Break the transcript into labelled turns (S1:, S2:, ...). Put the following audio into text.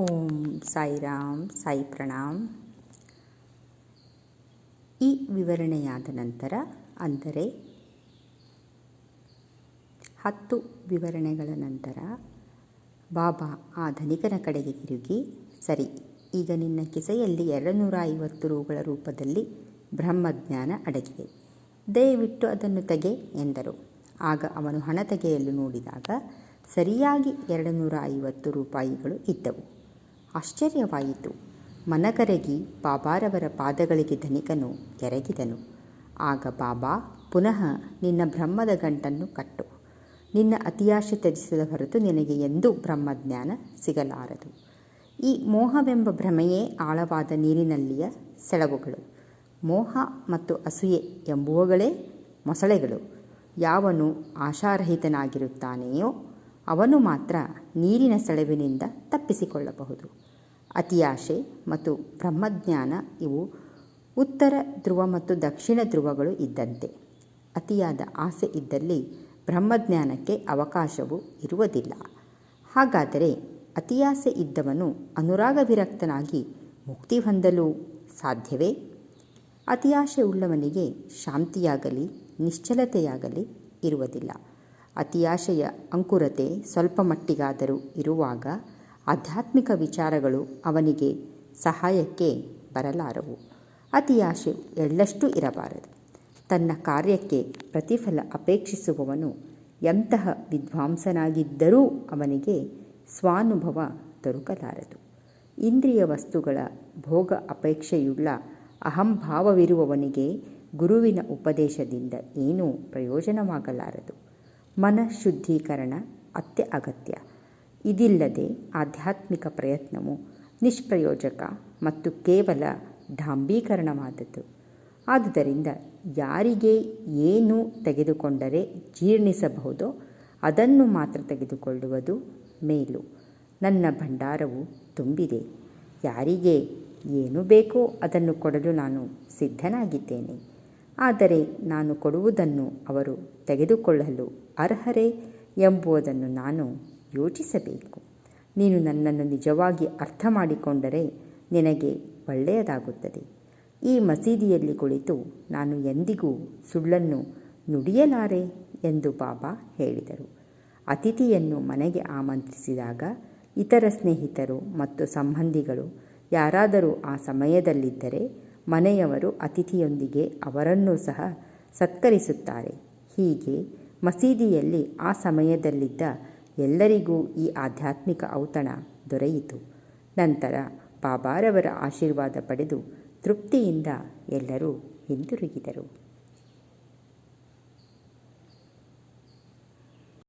S1: ಓಂ ಸಾಯಿರಾಮ್, ಸಾಯಿ ಪ್ರಣಾಮ್. ಈ ವಿವರಣೆಯಾದ ನಂತರ ಅಂದರೆ ಹತ್ತು ವಿವರಣೆಗಳ ನಂತರ ಬಾಬಾ ಆ ಧನಿಕನ ಕಡೆಗೆ ತಿರುಗಿ, ಸರಿ, ಈಗ ನಿನ್ನ ಕಿಸೆಯಲ್ಲಿ ಎರಡು ನೂರ ಐವತ್ತು ರೂಗಳ ರೂಪದಲ್ಲಿ ಬ್ರಹ್ಮಜ್ಞಾನ ಅಡಗಿದೆ. ದಯವಿಟ್ಟು ಅದನ್ನು ತೆಗೆ ಎಂದರು. ಆಗ ಅವನು ಹಣ ತೆಗೆಯಲು ನೋಡಿದಾಗ ಸರಿಯಾಗಿ ಎರಡು ನೂರ ಐವತ್ತು ರೂಪಾಯಿಗಳು ಇದ್ದವು. ಆಶ್ಚರ್ಯವಾಯಿತು. ಮನಕರಗಿ ಬಾಬಾರವರ ಪಾದಗಳಿಗೆ ಧನಿಕನು ಎರಗಿದನು. ಆಗ ಬಾಬಾ, ಪುನಃ ನಿನ್ನ ಬ್ರಹ್ಮದ ಗಂಟನ್ನು ಕಟ್ಟು. ನಿನ್ನ ಅತಿಯಾಶೆ ತ್ಯಜಿಸದ ಹೊರತು ನಿನಗೆ ಎಂದೂ ಬ್ರಹ್ಮಜ್ಞಾನ ಸಿಗಲಾರದು. ಈ ಮೋಹವೆಂಬ ಭ್ರಮೆಯೇ ಆಳವಾದ ನೀರಿನಲ್ಲಿಯ ಸೆಳವುಗಳು ಮೋಹ ಮತ್ತು ಅಸೂಯೆ ಎಂಬುವಗಳೇ ಮೊಸಳೆಗಳು. ಯಾವನು ಆಶಾರಹಿತನಾಗಿರುತ್ತಾನೆಯೋ ಅವನು ಮಾತ್ರ ನೀರಿನ ಸೆಳೆವಿನಿಂದ ತಪ್ಪಿಸಿಕೊಳ್ಳಬಹುದು. ಅತಿಯಾಶೆ ಮತ್ತು ಬ್ರಹ್ಮಜ್ಞಾನ ಇವು ಉತ್ತರ ಧ್ರುವ ಮತ್ತು ದಕ್ಷಿಣ ಧ್ರುವಗಳು ಇದ್ದಂತೆ. ಅತಿಯಾದ ಆಸೆ ಇದ್ದಲ್ಲಿ ಬ್ರಹ್ಮಜ್ಞಾನಕ್ಕೆ ಅವಕಾಶವು ಇರುವುದಿಲ್ಲ. ಹಾಗಾದರೆ ಅತಿಯಾಸೆ ಇದ್ದವನು ಅನುರಾಗ ವಿರಕ್ತನಾಗಿ ಮುಕ್ತಿ ಹೊಂದಲು ಸಾಧ್ಯವೇ? ಅತಿಯಾಶೆ ಉಳ್ಳವನಿಗೆ ಶಾಂತಿಯಾಗಲಿ, ನಿಶ್ಚಲತೆಯಾಗಲಿ ಇರುವುದಿಲ್ಲ. ಅತಿಯಾಶೆಯ ಅಂಕುರತೆ ಸ್ವಲ್ಪ ಮಟ್ಟಿಗಾದರೂ ಇರುವಾಗ ಆಧ್ಯಾತ್ಮಿಕ ವಿಚಾರಗಳು ಅವನಿಗೆ ಸಹಾಯಕ್ಕೆ ಬರಲಾರವು. ಅತಿಯಾಶೆ ಎಳ್ಳಷ್ಟು ಇರಬಾರದು. ತನ್ನ ಕಾರ್ಯಕ್ಕೆ ಪ್ರತಿಫಲ ಅಪೇಕ್ಷಿಸುವವನು ಎಂತಹ ವಿದ್ವಾಂಸನಾಗಿದ್ದರೂ ಅವನಿಗೆ ಸ್ವಾನುಭವ ದೊರಕಲಾರದು. ಇಂದ್ರಿಯ ವಸ್ತುಗಳ ಭೋಗ ಅಪೇಕ್ಷೆಯುಳ್ಳ ಅಹಂಭಾವವಿರುವವನಿಗೆ ಗುರುವಿನ ಉಪದೇಶದಿಂದ ಏನೂ ಪ್ರಯೋಜನವಾಗಲಾರದು. ಮನಃಶುದ್ಧೀಕರಣ ಅತ್ಯ ಅಗತ್ಯ. ಇದಿಲ್ಲದೆ ಆಧ್ಯಾತ್ಮಿಕ ಪ್ರಯತ್ನವು ನಿಷ್ಪ್ರಯೋಜಕ ಮತ್ತು ಕೇವಲ ಡಾಂಬೀಕರಣವಾದದ್ದು. ಆದುದರಿಂದ ಯಾರಿಗೆ ಏನು ತೆಗೆದುಕೊಂಡರೆ ಜೀರ್ಣಿಸಬಹುದೋ ಅದನ್ನು ಮಾತ್ರ ತೆಗೆದುಕೊಳ್ಳುವುದು ಮೇಲು. ನನ್ನ ಭಂಡಾರವು ತುಂಬಿದೆ. ಯಾರಿಗೆ ಏನು ಬೇಕೋ ಅದನ್ನು ಕೊಡಲು ನಾನು ಸಿದ್ಧನಾಗಿದ್ದೇನೆ. ಆದರೆ ನಾನು ಕೊಡುವುದನ್ನು ಅವರು ತೆಗೆದುಕೊಳ್ಳಲು ಅರ್ಹರೇ ಎಂಬುದನ್ನು ನಾನು ಯೋಚಿಸಬೇಕು. ನೀನು ನನ್ನನ್ನು ನಿಜವಾಗಿ ಅರ್ಥ ಮಾಡಿಕೊಂಡರೆ ನಿನಗೆ ಒಳ್ಳೆಯದಾಗುತ್ತದೆ. ಈ ಮಸೀದಿಯಲ್ಲಿ ಕುಳಿತು ನಾನು ಎಂದಿಗೂ ಸುಳ್ಳನ್ನು ನುಡಿಯಲಾರೆ ಎಂದು ಬಾಬಾ ಹೇಳಿದರು. ಅತಿಥಿಯನ್ನು ಮನೆಗೆ ಆಮಂತ್ರಿಸಿದಾಗ ಇತರ ಸ್ನೇಹಿತರು ಮತ್ತು ಸಂಬಂಧಿಗಳು ಯಾರಾದರೂ ಆ ಸಮಯದಲ್ಲಿದ್ದರೆ ಮನೆಯವರು ಅತಿಥಿಯೊಂದಿಗೆ ಅವರನ್ನೂ ಸಹ ಸತ್ಕರಿಸುತ್ತಾರೆ. ಹೀಗೆ ಮಸೀದಿಯಲ್ಲಿ ಆ ಸಮಯದಲ್ಲಿದ್ದ ಎಲ್ಲರಿಗೂ ಈ ಆಧ್ಯಾತ್ಮಿಕ ಔತಣ ದೊರೆಯಿತು. ನಂತರ ಬಾಬಾರವರ ಆಶೀರ್ವಾದ ಪಡೆದು ತೃಪ್ತಿಯಿಂದ ಎಲ್ಲರೂ ಹಿಂದಿರುಗಿದರು.